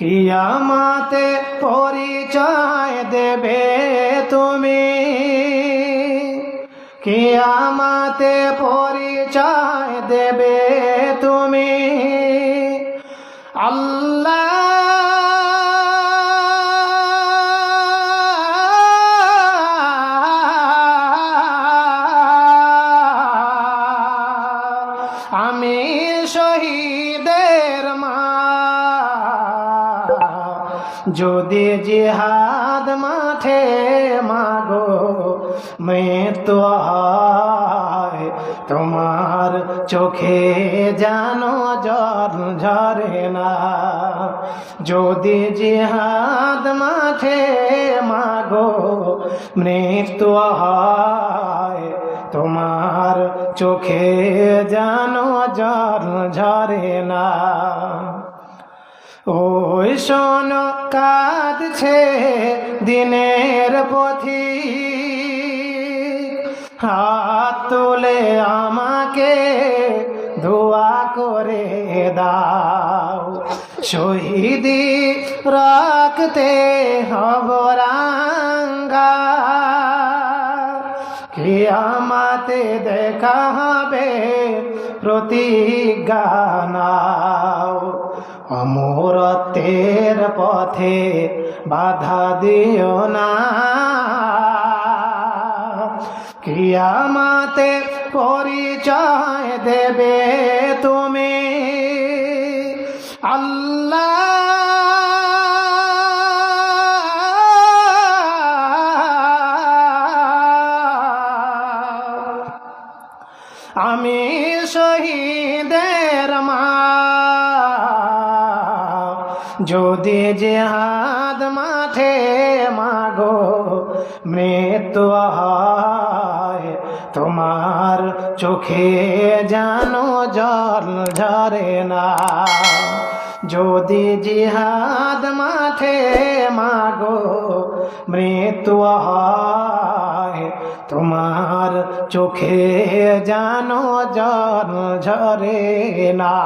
কিয়ামাতে পরিচয় দেবে তুমি। কিয়ামাতে পরিচয় দেবে তুমি। আল্লাহ আমি শহীদের মা যদি জিহাদ মাঠে মাগো, মৃত্যু হয়, তোমার চোখে জানো জল ঝরে না। যদি জিহাদ মাঠে মাগো, মৃত্যু হয়, তোমার চোখে জানো জল ঝরে না। ওই শোন, কাঁদছে দিনের পথি। হাত তুলে আমাকে দোয়া করে দাও। শহীদি, রাখতে হবরাঙ্গা কিয়ামাতে দেখা হবে প্রতিজ্ঞা নাও। অমরত্বের পথে বাধা দিও না। কিয়ামাতে পরিচয় দেবে তুমি। আল্লাহ আমি শহীদের মা। যদি জেহাদ মাঠে মাগো, মৃত্যু তোমার চোখে জানো জল ঝরে না। যদি জিহাদ মাঠে মাগো, মৃত্যু হয়, তোমার চোখে জানো জল ঝরে না।